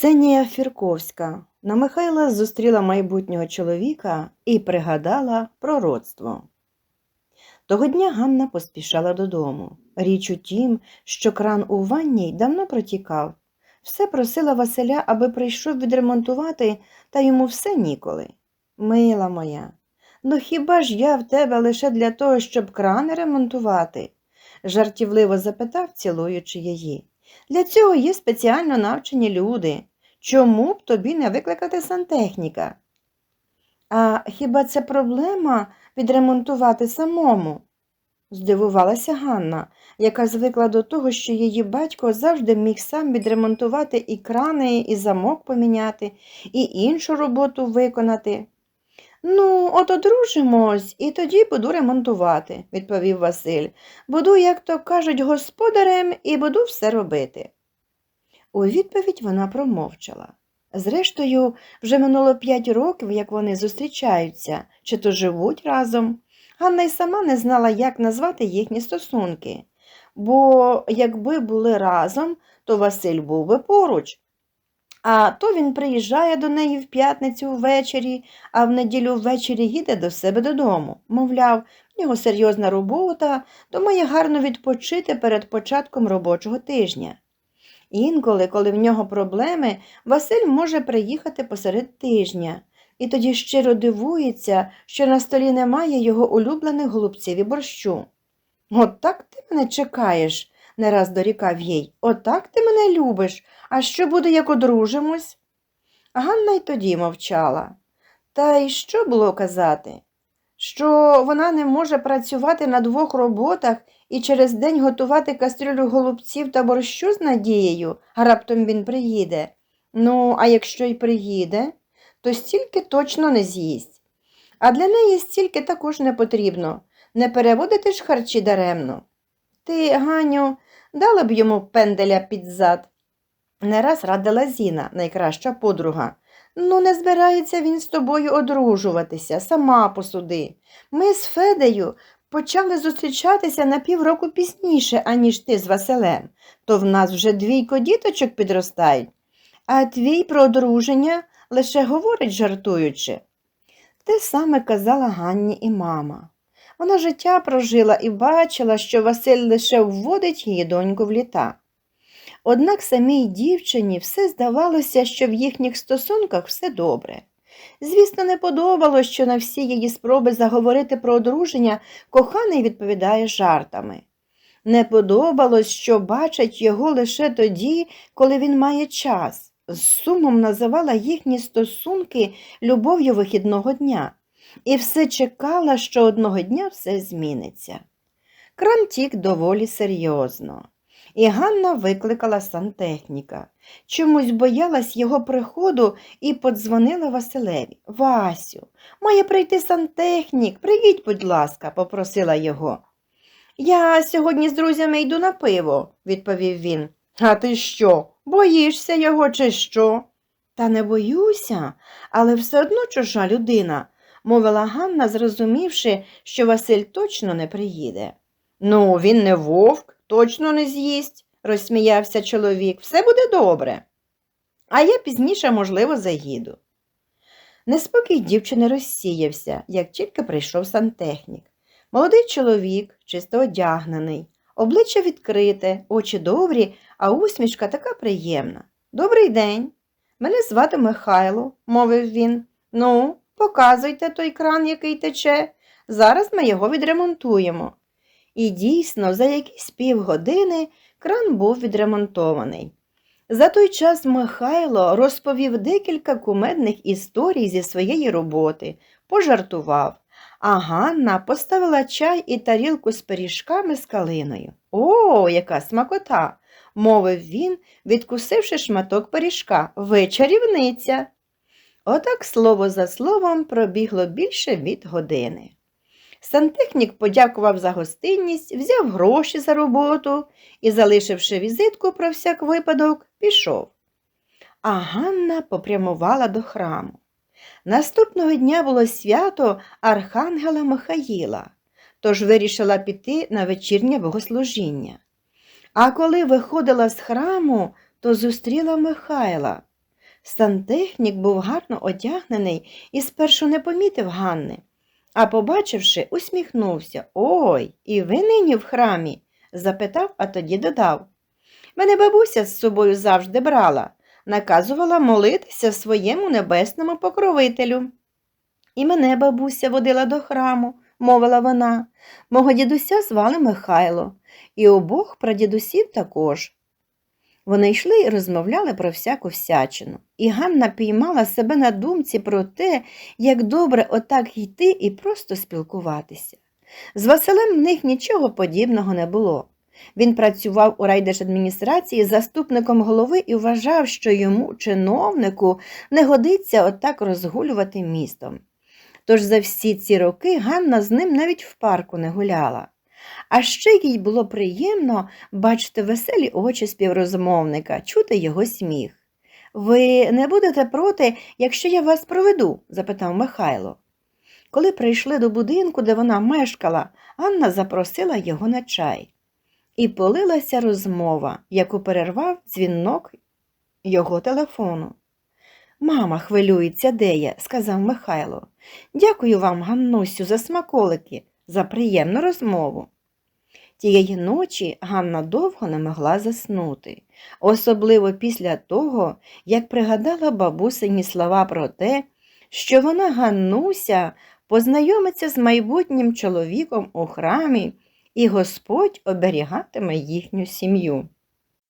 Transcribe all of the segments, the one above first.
Ксенія Фірковська на Михайла зустріла майбутнього чоловіка і пригадала пророцтво. Того дня Ганна поспішала додому. Річ у тім, що кран у ванній давно протікав. Все просила Василя, аби прийшов відремонтувати, та йому все ніколи. Мила моя, ну хіба ж я в тебе лише для того, щоб крани ремонтувати? жартівливо запитав, цілуючи її. Для цього є спеціально навчені люди. Чому б тобі не викликати сантехніка? А хіба це проблема відремонтувати самому? здивувалася Ганна, яка звикла до того, що її батько завжди міг сам відремонтувати і крани, і замок поміняти, і іншу роботу виконати. Ну, от одружимось, і тоді буду ремонтувати, відповів Василь. Буду, як то кажуть, господарем і буду все робити. У відповідь вона промовчала. Зрештою, вже минуло п'ять років, як вони зустрічаються, чи то живуть разом. Ганна й сама не знала, як назвати їхні стосунки, бо якби були разом, то Василь був би поруч. А то він приїжджає до неї в п'ятницю ввечері, а в неділю ввечері їде до себе додому. Мовляв, в нього серйозна робота, то має гарно відпочити перед початком робочого тижня. Інколи, коли в нього проблеми, Василь може приїхати посеред тижня, і тоді щиро дивується, що на столі немає його улюблених голубців і борщу. От так ти мене чекаєш, не раз дорікав їй. Отак ти мене любиш, а що буде, як одружимось? Ганна й тоді мовчала. Та й що було казати? Що вона не може працювати на двох роботах і через день готувати кастрюлю голубців та борщу з надією, а раптом він приїде. Ну, а якщо й приїде, то стільки точно не з'їсть. А для неї стільки також не потрібно. Не переводити ж харчі даремно. Ти, Ганю, дала б йому пенделя під зад. Не раз радила Зіна, найкраща подруга. Ну, не збирається він з тобою одружуватися, сама посуди. Ми з Федею почали зустрічатися на півроку пізніше, аніж ти з Василем, то в нас вже двійко діточок підростають, а твій про одруження лише говорить жартуючи. Те саме казала Ганні і мама. Вона життя прожила і бачила, що Василь лише вводить її доньку в літа. Однак самій дівчині все здавалося, що в їхніх стосунках все добре. Звісно, не подобалось, що на всі її спроби заговорити про одруження коханий відповідає жартами. Не подобалось, що бачать його лише тоді, коли він має час. З сумом називала їхні стосунки любов'ю вихідного дня, і все чекала, що одного дня все зміниться. Кран тік доволі серйозно. І Ганна викликала сантехніка. Чомусь боялась його приходу і подзвонила Василеві. Васю, має прийти сантехнік, приїдь, будь ласка, попросила його. Я сьогодні з друзями йду на пиво, відповів він. А ти що? Боїшся його, чи що? Та не боюся, але все одно чужа людина, мовила Ганна, зрозумівши, що Василь точно не приїде. Ну, він не вовк, точно не з'їсть, розсміявся чоловік. Все буде добре. А я пізніше, можливо, заїду. Неспокій дівчини розсіявся, як тільки прийшов сантехнік. Молодий чоловік, чисто одягнений, обличчя відкрите, очі добрі, а усмішка така приємна. Добрий день. Мене звати Михайло, мовив він. Ну, показуйте той кран, який тече. Зараз ми його відремонтуємо. І дійсно, за якісь півгодини кран був відремонтований. За той час Михайло розповів декілька кумедних історій зі своєї роботи, пожартував, а Ганна поставила чай і тарілку з пиріжками з калиною. О, яка смакота! мовив він, відкусивши шматок пиріжка. Ви чарівниця. Отак слово за словом пробігло більше від години. Сантехнік подякував за гостинність, взяв гроші за роботу і, залишивши візитку про всяк випадок, пішов. А Ганна попрямувала до храму. Наступного дня було свято Архангела Михаїла, тож вирішила піти на вечірнє богослужіння. А коли виходила з храму, то зустріла Михайла. Сантехнік був гарно одягнений і спершу не помітив Ганни, а побачивши, усміхнувся. Ой, і ви нині в храмі? запитав, а тоді додав. Мене бабуся з собою завжди брала, наказувала молитися своєму небесному покровителю. І мене бабуся водила до храму, мовила вона. Мого дідуся звали Михайло, і обох прадідусів також. Вони йшли і розмовляли про всяку всячину, і Ганна піймала себе на думці про те, як добре отак йти і просто спілкуватися. З Василем в них нічого подібного не було. Він працював у райдержадміністрації заступником голови і вважав, що йому, чиновнику, не годиться отак розгулювати містом. Тож за всі ці роки Ганна з ним навіть в парку не гуляла. А ще їй було приємно бачити веселі очі співрозмовника, чути його сміх. Ви не будете проти, якщо я вас проведу? запитав Михайло. Коли прийшли до будинку, де вона мешкала, Анна запросила його на чай. І полилася розмова, яку перервав дзвінок його телефону. Мама хвилюється, де я, сказав Михайло. Дякую вам, Ганнусю, за смаколики, за приємну розмову. Тієї ночі Ганна довго не могла заснути, особливо після того, як пригадала бабусині слова про те, що вона Ганнуся познайомиться з майбутнім чоловіком у храмі, і Господь оберігатиме їхню сім'ю.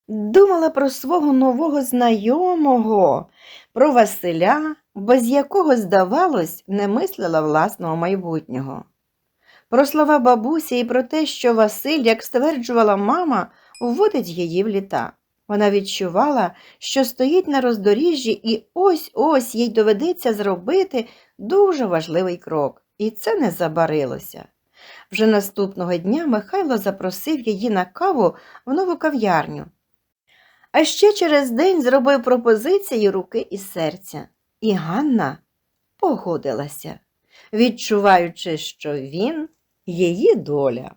Думала про свого нового знайомого, про Василя, без якого, здавалось, не мислила власного майбутнього. Про слова бабусі і про те, що Василь, як стверджувала мама, вводить її в літа. Вона відчувала, що стоїть на роздоріжжі, і ось ось їй доведеться зробити дуже важливий крок, і це не забарилося. Вже наступного дня Михайло запросив її на каву в нову кав'ярню. А ще через день зробив пропозиції руки і серця. І Ганна погодилася, відчуваючи, що він її доля.